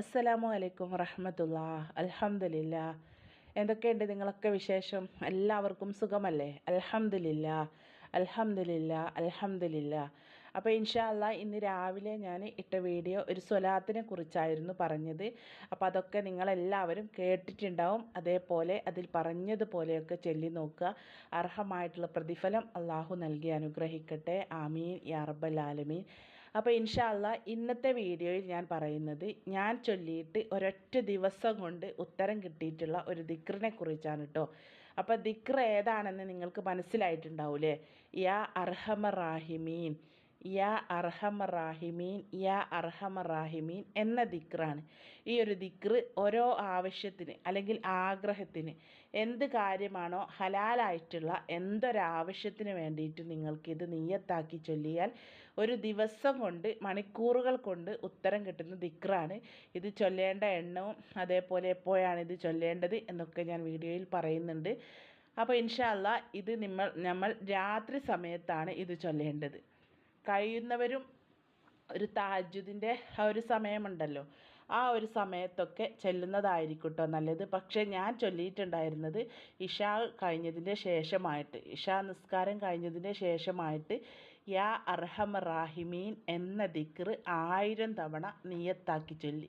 അസ്സലാമു അലൈക്കും വറഹമത്തുള്ള അലഹമില്ല എന്തൊക്കെയുണ്ട് നിങ്ങളൊക്കെ വിശേഷം? എല്ലാവർക്കും സുഖമല്ലേ? അലഹമില്ല അലഹമില്ല അലഹമില്ല അപ്പോൾ ഇൻഷാല്ല ഇന്ന് രാവിലെ ഞാൻ ഇട്ട വീഡിയോ ഒരു സ്വലാത്തിനെ കുറിച്ചായിരുന്നു പറഞ്ഞത്. അപ്പോൾ അതൊക്കെ നിങ്ങളെല്ലാവരും കേട്ടിട്ടുണ്ടാവും. അതേപോലെ അതിൽ പറഞ്ഞതുപോലെയൊക്കെ ചൊല്ലി നോക്കുക. അർഹമായിട്ടുള്ള പ്രതിഫലം അള്ളാഹു നൽകി അനുഗ്രഹിക്കട്ടെ. ആമീൻ. യാ റബ്ബൽ ആലമീൻ. അപ്പോൾ ഇൻഷാല്ല ഇന്നത്തെ വീഡിയോയിൽ ഞാൻ പറയുന്നത് ഞാൻ ചൊല്ലിയിട്ട് ഒരൊറ്റ ദിവസം കൊണ്ട് ഉത്തരം കിട്ടിയിട്ടുള്ള ഒരു ദിക്റിനെ കുറിച്ചാണ് കേട്ടോ അപ്പോൾ ദിക്ർ ഏതാണെന്ന് നിങ്ങൾക്ക് മനസ്സിലായിട്ടുണ്ടാവൂലേ? യാ അർഹമ റാഹിമീൻ. യാ അർഹമ റാഹിമീൻ യാ അർഹമ റാഹിമീൻ എന്ന ദിക്റാണ്. ഈ ഒരു ദിക്ർ ഓരോ ആവശ്യത്തിന് അല്ലെങ്കിൽ ആഗ്രഹത്തിന് എന്ത് കാര്യമാണോ ഹലാലായിട്ടുള്ള എന്തൊരാവശ്യത്തിന് വേണ്ടിയിട്ട് നിങ്ങൾക്കിത് നീയത്താക്കി ചൊല്ലിയാൽ ഒരു ദിവസം കൊണ്ട് മണിക്കൂറുകൾ കൊണ്ട് ഉത്തരം കിട്ടുന്ന ദിക്റാണ്. ഇത് ചൊല്ലേണ്ട എണ്ണവും അതേപോലെ എപ്പോഴാണ് ഇത് ചൊല്ലേണ്ടത് എന്നൊക്കെ ഞാൻ വീഡിയോയിൽ പറയുന്നുണ്ട്. അപ്പോൾ ഇൻഷാല്ല ഇത് നമ്മൾ നമ്മൾ രാത്രി സമയത്താണ് ഇത് ചൊല്ലേണ്ടത്. കഴിയുന്നവരും ഒരു താജുദിന്റെ ആ ഒരു സമയമുണ്ടല്ലോ. ആ ഒരു സമയത്തൊക്കെ ചെല്ലുന്നതായിരിക്കും കേട്ടോ നല്ലത്. പക്ഷേ ഞാൻ ചൊല്ലിയിട്ടുണ്ടായിരുന്നത് ഇഷ കഴിഞ്ഞതിന്റെ ശേഷമായിട്ട് ഇഷ നിസ്കാരം കഴിഞ്ഞതിന്റെ ശേഷമായിട്ട് യാ അർഹമ റാഹിമീൻ എന്ന ദിക്ർ ആയിരം തവണ നിയത്താക്കി ചൊല്ലി.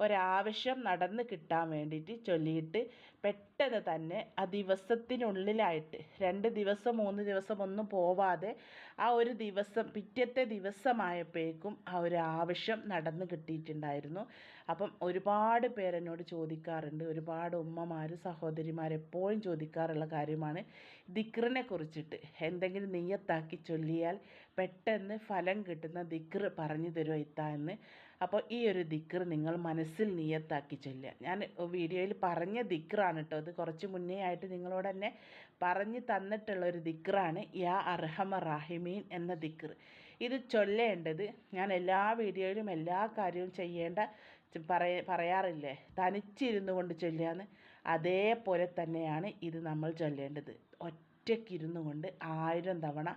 ഒരാവശ്യം നടന്ന് കിട്ടാൻ വേണ്ടിയിട്ട് ചൊല്ലിയിട്ട് പെട്ടെന്ന് തന്നെ ആ ദിവസത്തിനുള്ളിലായിട്ട് രണ്ട് ദിവസം മൂന്ന് ദിവസം ഒന്നും പോവാതെ ആ ഒരു ദിവസം പിറ്റത്തെ ദിവസമായപ്പോഴേക്കും ആ ഒരു ആവശ്യം നടന്ന് കിട്ടിയിട്ടുണ്ടായിരുന്നു. അപ്പം ഒരുപാട് പേരെന്നോട് ചോദിക്കാറുണ്ട്. ഒരുപാട് ഉമ്മമാർ സഹോദരിമാർ എപ്പോഴും ചോദിക്കാറുള്ള കാര്യമാണ് ദിക്റിനെ കുറിച്ചിട്ട്. എന്തെങ്കിലും നെയ്യത്താക്കി ചൊല്ലിയാൽ പെട്ടെന്ന് ഫലം കിട്ടുന്ന ദിക്ർ പറഞ്ഞു തരുമോ ഇത്ത എന്ന്. അപ്പോൾ ഈ ഒരു ദിക്ർ നിങ്ങൾ മനസ്സിൽ നിയത്താക്കി ചൊല്ലുക. ഞാൻ വീഡിയോയിൽ പറഞ്ഞ ദിക്റാണ് കേട്ടോ ഇത് കുറച്ച് മുന്നേ ആയിട്ട് നിങ്ങളോട് തന്നെ പറഞ്ഞു തന്നിട്ടുള്ള ഒരു ദിക്റാണ് യാ അർഹമ റാഹിമീൻ എന്ന ദിക്ർ ഇത് ചൊല്ലേണ്ടത് ഞാൻ എല്ലാ വീഡിയോയിലും എല്ലാ കാര്യവും ചെയ്യേണ്ട പറയ പറയാറില്ലേ? തനിച്ചിരുന്നു കൊണ്ട് ചൊല്ലുകയെന്ന് അതേപോലെ തന്നെയാണ് ഇത് നമ്മൾ ചൊല്ലേണ്ടത്. ഒറ്റയ്ക്കിരുന്നു കൊണ്ട് ആയിരം തവണ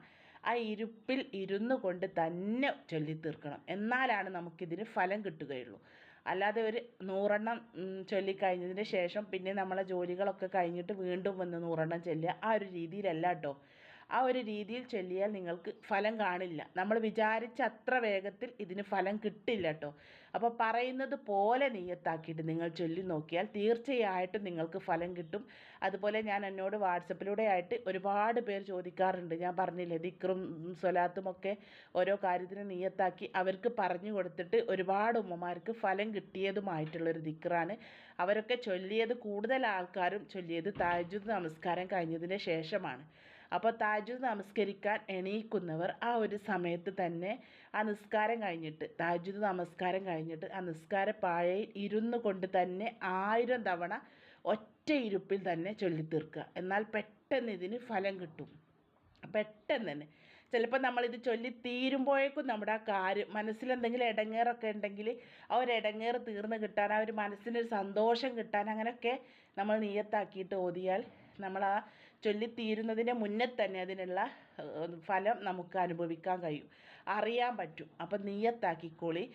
ആ ഇരുപ്പിൽ ഇരുന്നു കൊണ്ട് തന്നെ ചൊല്ലി തീർക്കണം എന്നാലാണ് നമുക്കിതിന് ഫലം കിട്ടുകയുള്ളൂ. അല്ലാതെ ഒരു നൂറെണ്ണം ചൊല്ലിക്കഴിഞ്ഞതിന് ശേഷം പിന്നെ നമ്മളെ ജോലികളൊക്കെ കഴിഞ്ഞിട്ട് വീണ്ടും വന്ന് നൂറെണ്ണം ചൊല്ലുക ആ ഒരു രീതിയിലല്ല കേട്ടോ ആ ഒരു രീതിയിൽ ചൊല്ലിയാൽ നിങ്ങൾക്ക് ഫലം കാണില്ല. നമ്മൾ വിചാരിച്ച അത്ര വേഗത്തിൽ ഇതിന് ഫലം കിട്ടില്ല കേട്ടോ അപ്പോൾ പറയുന്നത് പോലെ നെയ്യത്താക്കിയിട്ട് നിങ്ങൾ ചൊല്ലി നോക്കിയാൽ തീർച്ചയായിട്ടും നിങ്ങൾക്ക് ഫലം കിട്ടും. അതുപോലെ ഞാൻ എന്നോട് വാട്സപ്പിലൂടെ ആയിട്ട് ഒരുപാട് പേർ ചോദിക്കാറുണ്ട്. ഞാൻ പറഞ്ഞില്ലേ ദിക്റും സ്വലാത്തും ഒക്കെ ഓരോ കാര്യത്തിന് നെയ്യത്താക്കി അവർക്ക് പറഞ്ഞു കൊടുത്തിട്ട് ഒരുപാട് ഉമ്മമാർക്ക് ഫലം കിട്ടിയതുമായിട്ടുള്ളൊരു ദിക്റാണ്. അവരൊക്കെ ചൊല്ലിയത് കൂടുതൽ ആൾക്കാരും ചൊല്ലിയത് താജുദ് നമസ്കാരം കഴിഞ്ഞതിന് ശേഷമാണ്. അപ്പോൾ താജുദ് നമസ്കരിക്കാൻ എണീക്കുന്നവർ ആ ഒരു സമയത്ത് തന്നെ ആ നിസ്കാരം കഴിഞ്ഞിട്ട് താജു നമസ്കാരം കഴിഞ്ഞിട്ട് ആ നിസ്കാര പാഴയിൽ ഇരുന്നു കൊണ്ട് തന്നെ ആയിരം തവണ ഒറ്റ ഇരുപ്പിൽ തന്നെ ചൊല്ലിത്തീർക്കുക. എന്നാൽ പെട്ടെന്ന് ഇതിന് ഫലം കിട്ടും. പെട്ടെന്ന് തന്നെ. ചിലപ്പോൾ നമ്മളിത് ചൊല്ലി തീരുമ്പോഴേക്കും നമ്മുടെ ആ കാര്യം മനസ്സിലെന്തെങ്കിലും ഇടങ്ങേറൊക്കെ ഉണ്ടെങ്കിൽ ആ ഒരു ഇടങ്ങേറ് തീർന്ന് കിട്ടാൻ ആ ഒരു മനസ്സിനൊരു സന്തോഷം കിട്ടാൻ അങ്ങനെയൊക്കെ നമ്മൾ നിയത്താക്കിയിട്ട് ഓതിയാൽ നമ്മൾ ആ ചൊല്ലിത്തീരുന്നതിന് മുന്നേ തന്നെ അതിനുള്ള ഫലം നമുക്ക് അനുഭവിക്കാൻ കഴിയും. അറിയാൻ പറ്റും. അപ്പം നീയത്താക്കിക്കോളി.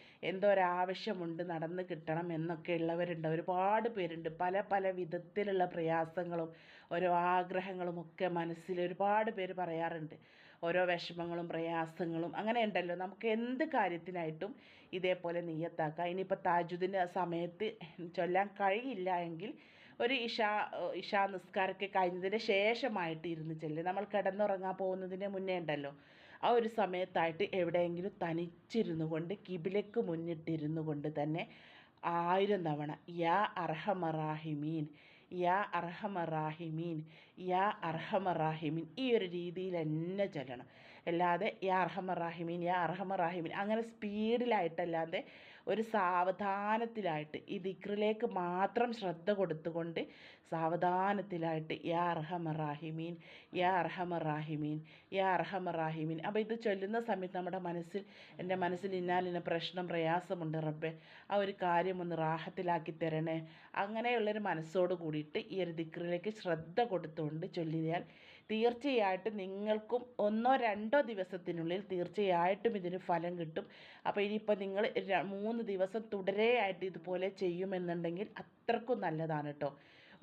ഉണ്ട് നടന്ന് കിട്ടണം എന്നൊക്കെ ഉള്ളവരുണ്ട്. ഒരുപാട് പേരുണ്ട്. പല പല വിധത്തിലുള്ള പ്രയാസങ്ങളും ഓരോ ആഗ്രഹങ്ങളും ഒക്കെ മനസ്സിൽ ഒരുപാട് പേര് പറയാറുണ്ട്. ഓരോ വിഷമങ്ങളും പ്രയാസങ്ങളും അങ്ങനെ ഉണ്ടല്ലോ. നമുക്ക് എന്ത് കാര്യത്തിനായിട്ടും ഇതേപോലെ നീയത്താക്കാം. ഇനിയിപ്പോൾ താജുദിന്റെ സമയത്ത് ചൊല്ലാൻ കഴിയില്ല എങ്കിൽ ഒരു ഇഷാ ഇഷാ നിസ്കാരമൊക്കെ കഴിഞ്ഞതിന് ശേഷമായിട്ട് ഇരുന്ന് ചെല്ലുക നമ്മൾ കിടന്നുറങ്ങാൻ പോകുന്നതിന് മുന്നേ ഉണ്ടല്ലോ. ആ ഒരു സമയത്തായിട്ട് എവിടെയെങ്കിലും തനിച്ചിരുന്നു കൊണ്ട് കിബിലക്ക് മുന്നിട്ടിരുന്നു കൊണ്ട് തന്നെ ആയിരം തവണ യാ അർഹമറാഹിമീൻ യാ അർഹമറാഹിമീൻ യാ അർഹമറാഹിമീൻ ഈ ഒരു രീതിയിൽ തന്നെ ചൊല്ലണം. അല്ലാതെ യാ അർഹമറാഹിമീൻ യാ അർഹമറാഹിമീൻ അങ്ങനെ സ്പീഡിലായിട്ടല്ലാതെ ഒരു സാവധാനത്തിലായിട്ട് ഈ ദിക്റിലേക്ക് മാത്രം ശ്രദ്ധ കൊടുത്തുകൊണ്ട് സാവധാനത്തിലായിട്ട് യാ അർഹമറാഹിമീൻ യാ അർഹമറാഹിമീൻ യാ അർഹമറാഹിമീൻ അപ്പോൾ ഇത് ചൊല്ലുന്ന സമയത്ത് നമ്മുടെ മനസ്സിൽ എന്റെ മനസ്സിൽ ഇന്നാലിന് പ്രശ്നം പ്രയാസമുണ്ട് റബ്ബെ. ആ ഒരു കാര്യം ഒന്ന് റാഹത്തിലാക്കി തരണേ. അങ്ങനെയുള്ളൊരു മനസ്സോട് കൂടിയിട്ട് ഈ ഒരു ദിക്റിലേക്ക് ശ്രദ്ധ കൊടുത്തുകൊണ്ട് ചൊല്ലിയാൽ തീർച്ചയായിട്ടും നിങ്ങൾക്കും ഒന്നോ രണ്ടോ ദിവസത്തിനുള്ളിൽ തീർച്ചയായിട്ടും ഇതിന് ഫലം കിട്ടും. അപ്പോൾ ഇനിയിപ്പോൾ നിങ്ങൾ മൂന്ന് ദിവസം തുടരെയായിട്ട് ഇതുപോലെ ചെയ്യുമെന്നുണ്ടെങ്കിൽ അത്രക്കും നല്ലതാണ് കേട്ടോ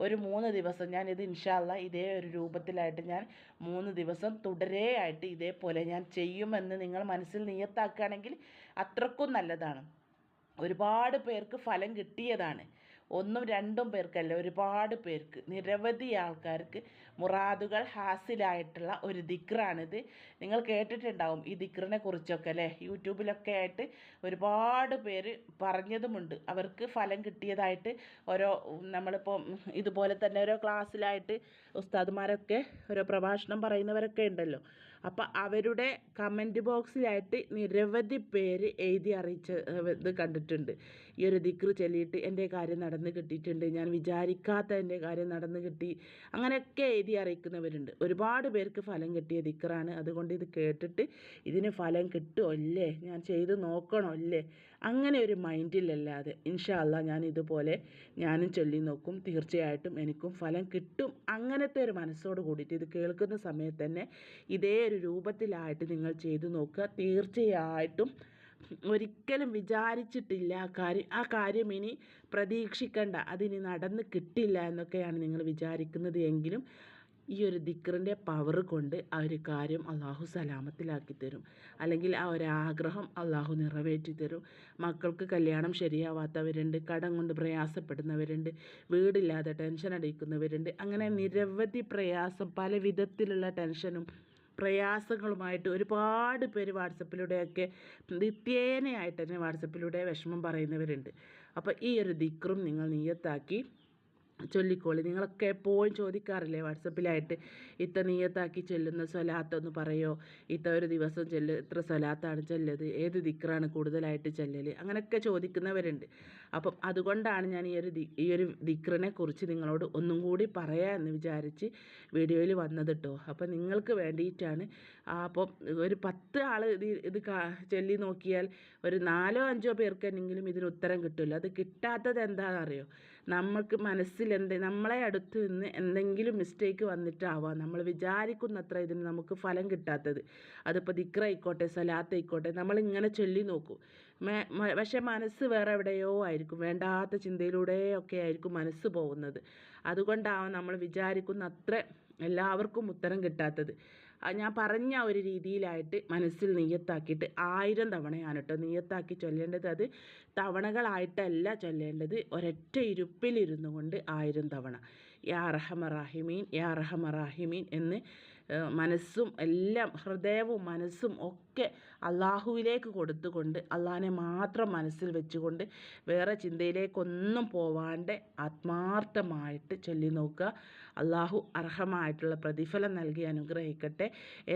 ഒരു മൂന്ന് ദിവസം ഞാൻ ഇത് ഇൻഷാല്ല ഇതേ ഒരു രൂപത്തിലായിട്ട് ഞാൻ മൂന്ന് ദിവസം തുടരെയായിട്ട് ഇതേപോലെ ഞാൻ ചെയ്യുമെന്ന് നിങ്ങൾ മനസ്സിൽ നിയത്താക്കുകയാണെങ്കിൽ അത്രക്കും നല്ലതാണ്. ഒരുപാട് പേർക്ക് ഫലം കിട്ടിയതാണ്. ഒന്നും രണ്ടും പേർക്കല്ല ഒരുപാട് പേർക്ക് നിരവധി ആൾക്കാർക്ക് മുറാദുകൾ ഹാസിലായിട്ടുള്ള ഒരു ദിക്റാണിത്. നിങ്ങൾ കേട്ടിട്ടുണ്ടാവും ഈ ദിക്റിനെ കുറിച്ചൊക്കെ അല്ലേ? യൂട്യൂബിലൊക്കെ ആയിട്ട് ഒരുപാട് പേര് പറഞ്ഞതുമുണ്ട്. അവർക്ക് ഫലം കിട്ടിയതായിട്ട് ഓരോ നമ്മളിപ്പോൾ ഇതുപോലെ തന്നെ ഓരോ ക്ലാസ്സിലായിട്ട് ഉസ്താദുമാരൊക്കെ ഓരോ പ്രഭാഷണം പറയുന്നവരൊക്കെ ഉണ്ടല്ലോ. അപ്പോൾ അവരുടെ കമന്റ് ബോക്സിലായിട്ട് നിരവധി പേര് എഴുതി അറിയിച്ച ഇത് കണ്ടിട്ടുണ്ട്. ഈ ഒരു ദിക്റ് ചൊല്ലിയിട്ട് എന്റെ കാര്യം നടന്ന് കിട്ടിയിട്ടുണ്ട്. ഞാൻ വിചാരിക്കാത്ത എന്റെ കാര്യം നടന്ന് കിട്ടി. അങ്ങനെയൊക്കെ എഴുതി അറിയിക്കുന്നവരുണ്ട്. ഒരുപാട് പേർക്ക് ഫലം കിട്ടിയ ദിക്റാണ്. അതുകൊണ്ട് ഇത് കേട്ടിട്ട് ഇതിന് ഫലം കിട്ടുമല്ലേ ഞാൻ ചെയ്ത് നോക്കണോ അല്ലേ അങ്ങനെ ഒരു മൈൻഡിലല്ലാതെ ഇൻഷാല്ല ഞാൻ ഇതുപോലെ ഞാനും ചൊല്ലി നോക്കും. തീർച്ചയായിട്ടും എനിക്കും ഫലം കിട്ടും. അങ്ങനത്തെ ഒരു മനസ്സോട് കൂടിയിട്ട് ഇത് കേൾക്കുന്ന സമയത്ത് തന്നെ ഇതേ ഒരു രൂപത്തിലായിട്ട് നിങ്ങൾ ചെയ്തു നോക്കുക. തീർച്ചയായിട്ടും ഒരിക്കലും വിചാരിച്ചിട്ടില്ല ആ കാര്യം. ആ കാര്യം ഇനി പ്രതീക്ഷിക്കണ്ട. അതിനി നടന്ന് കിട്ടില്ല എന്നൊക്കെയാണ് നിങ്ങൾ വിചാരിക്കുന്നത് എങ്കിലും ഈ ഒരു ദിക്റിന്റെ പവർ കൊണ്ട് ആ ഒരു കാര്യം അള്ളാഹു സലാമത്തിലാക്കി തരും. അല്ലെങ്കിൽ ആ ഒരു ആഗ്രഹം അള്ളാഹു നിറവേറ്റി തരും. മക്കൾക്ക് കല്യാണം ശരിയാവാത്തവരുണ്ട് കടം കൊണ്ട് പ്രയാസപ്പെടുന്നവരുണ്ട് വീടില്ലാതെ ടെൻഷൻ അടിക്കുന്നവരുണ്ട്. അങ്ങനെ നിരവധി പ്രയാസം പല വിധത്തിലുള്ള ടെൻഷനും പ്രയാസങ്ങളുമായിട്ട് ഒരുപാട് പേര് വാട്സപ്പിലൂടെയൊക്കെ നിത്യേനയായിട്ട് തന്നെ വാട്സപ്പിലൂടെ വിഷമം പറയുന്നവരുണ്ട്. അപ്പോൾ ഈ ഒരു ദിക്റും നിങ്ങൾ നീയത്താക്കി ചൊല്ലിക്കോളി. നിങ്ങളൊക്കെ എപ്പോഴും ചോദിക്കാറില്ലേ വാട്സപ്പിലായിട്ട് ഇത്ത നീയത്താക്കി ചൊല്ലുന്ന സ്വലാത്തൊന്ന് പറയോ? ഇത്ത ഒരു ദിവസം ചെല്ല് ഇത്ര സ്വലാത്താണ് ചെല്ലത്. ഏത് ദിക്റാണ് കൂടുതലായിട്ട് ചെല്ലൽ അങ്ങനെയൊക്കെ ചോദിക്കുന്നവരുണ്ട്. അപ്പം അതുകൊണ്ടാണ് ഞാൻ ഈ ഒരു ഈ ഒരു ദിക്റിനെ കുറിച്ച് നിങ്ങളോട് ഒന്നും കൂടി പറയാമെന്ന് വിചാരിച്ച് വീഡിയോയിൽ വന്നത് കേട്ടോ അപ്പം നിങ്ങൾക്ക് വേണ്ടിയിട്ടാണ്. അപ്പം ഒരു പത്ത് ആൾ ഇത് ഇത് ചൊല്ലി നോക്കിയാൽ ഒരു നാലോ അഞ്ചോ പേർക്കെങ്കിലും ഇതിന് ഉത്തരം കിട്ടില്ല അത് കിട്ടാത്തത് എന്താണെന്നറിയോ നമുക്ക് മനസ്സിൽ എന്ത് നമ്മളെ അടുത്ത് നിന്ന് എന്തെങ്കിലും മിസ്റ്റേക്ക് വന്നിട്ടാവാം. നമ്മൾ വിചാരിക്കുന്നത്ര ഇതിന് നമുക്ക് ഫലം കിട്ടാത്തത്. അതിപ്പോൾ ദിക്റായിക്കോട്ടെ സലാത്തായിക്കോട്ടെ നമ്മളിങ്ങനെ ചൊല്ലി നോക്കും. പക്ഷേ മനസ്സ് വേറെ എവിടെയോ ആയിരിക്കും. വേണ്ടാത്ത ചിന്തയിലൂടെയൊക്കെ ആയിരിക്കും മനസ്സ് പോകുന്നത്. അതുകൊണ്ടാവാം നമ്മൾ വിചാരിക്കുന്ന അത്ര എല്ലാവർക്കും ഉത്തരം കിട്ടാത്തത്. ഞാൻ പറഞ്ഞ ഒരു രീതിയിലായിട്ട് മനസ്സിൽ നീയത്താക്കിയിട്ട് ആയിരം തവണയാണ് കേട്ടോ നീയത്താക്കി ചൊല്ലേണ്ടത്. അത് തവണകളായിട്ടല്ല ചൊല്ലേണ്ടത്. ഒരൊറ്റ ഇരുപ്പിലിരുന്നു കൊണ്ട് ആയിരം തവണ. യാ റഹമറാഹിമീൻ യാ എന്ന് മനസ്സും എല്ലാം ഹൃദയവും മനസ്സും ഒക്കെ അള്ളാഹുവിലേക്ക് കൊടുത്തുകൊണ്ട് അള്ളാഹിനെ മാത്രം മനസ്സിൽ വെച്ചുകൊണ്ട് വേറെ ചിന്തയിലേക്കൊന്നും പോവാണ്ട് ആത്മാർത്ഥമായിട്ട് ചൊല്ലി നോക്കുക. അള്ളാഹു അർഹമായിട്ടുള്ള പ്രതിഫലം നൽകി അനുഗ്രഹിക്കട്ടെ.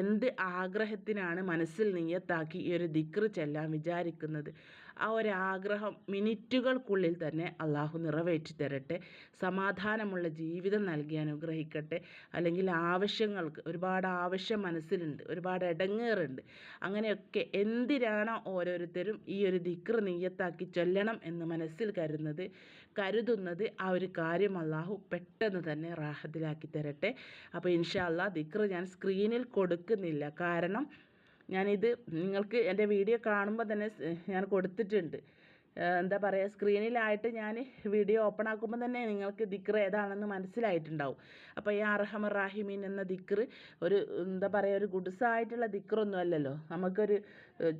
എന്ത് ആഗ്രഹത്തിനാണ് മനസ്സിൽ നീയത്താക്കി ഈ ഒരു ദിക്ർ ചെല്ലാൻ വിചാരിക്കുന്നത്? ആ ഒരു ആഗ്രഹം മിനിറ്റുകൾക്കുള്ളിൽ തന്നെ അള്ളാഹു നിറവേറ്റി തരട്ടെ സമാധാനമുള്ള ജീവിതം നൽകി അനുഗ്രഹിക്കട്ടെ. അല്ലെങ്കിൽ ആവശ്യങ്ങൾക്ക് ഒരുപാട് ആവശ്യം മനസ്സിലുണ്ട് ഒരുപാട് ഇടങ്ങേറുണ്ട് അങ്ങനെയൊക്കെ എന്തിനാണോ ഓരോരുത്തരും ഈ ഒരു ദിക്ർ നീയത്താക്കി ചൊല്ലണം എന്ന് മനസ്സിൽ കരുതുന്നത് കരുതുന്നത് ആ ഒരു കാര്യം അള്ളാഹു പെട്ടെന്ന് തന്നെ റാഹത്തിലാക്കി തരട്ടെ. അപ്പോൾ ഇൻഷാ അള്ളാഹ് ദിക്ർ ഞാൻ സ്ക്രീനിൽ കൊടുക്കുന്നില്ല. കാരണം ഞാനിത് നിങ്ങൾക്ക് എന്റെ വീഡിയോ കാണുമ്പോൾ തന്നെ ഞാൻ കൊടുത്തിട്ടുണ്ട്. എന്താ പറയുക സ്ക്രീനിലായിട്ട് ഞാൻ വീഡിയോ ഓപ്പൺ ആക്കുമ്പോൾ തന്നെ നിങ്ങൾക്ക് ദിക്ർ ഏതാണെന്ന് മനസ്സിലായിട്ടുണ്ടാവും. അപ്പോൾ ഈ അർഹമർ റാഹിമീൻ എന്ന ദിക്ർ ഒരു എന്താ പറയുക ഒരു ഗുഡ്സായിട്ടുള്ള ദിക്റൊന്നും അല്ലല്ലോ നമുക്കൊരു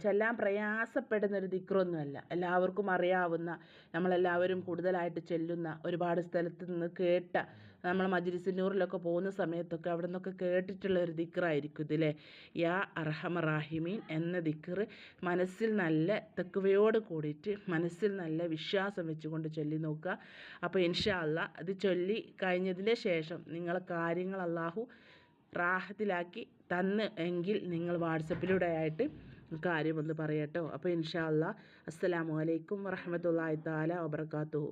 ചെല്ലാൻ പ്രയാസപ്പെടുന്ന ഒരു ദിക്റൊന്നുമല്ല. എല്ലാവർക്കും അറിയാവുന്ന നമ്മളെല്ലാവരും കൂടുതലായിട്ട് ചെല്ലുന്ന ഒരുപാട് സ്ഥലത്ത് നിന്ന് കേട്ട നമ്മൾ മജ്ലിസിന്നൂറിലൊക്കെ പോകുന്ന സമയത്തൊക്കെ അവിടെ നിന്നൊക്കെ കേട്ടിട്ടുള്ള ഒരു ദിക്റായിരിക്കും ഇതിലെ. യാ അർഹമ റാഹിമീൻ എന്ന ദിക്ർ മനസ്സിൽ നല്ല തെക്കുവയോട് കൂടിയിട്ട് മനസ്സിൽ നല്ല വിശ്വാസം വെച്ചുകൊണ്ട് ചൊല്ലി നോക്കുക. അപ്പോൾ ഇൻഷാ അല്ല അത് ചൊല്ലി കഴിഞ്ഞതിന്റെ ശേഷം നിങ്ങളെ കാര്യങ്ങൾ അള്ളാഹു റാഹത്തിലാക്കി തന്ന് എങ്കിൽ നിങ്ങൾ വാട്സപ്പിലൂടെ ആയിട്ട് കാര്യമൊന്ന് പറയട്ടോ. അപ്പോൾ ഇൻഷാ അല്ലാ അസ്സലാമു അലൈക്കും വറഹമത്തല്ലാ താല വബർക്കാത്തു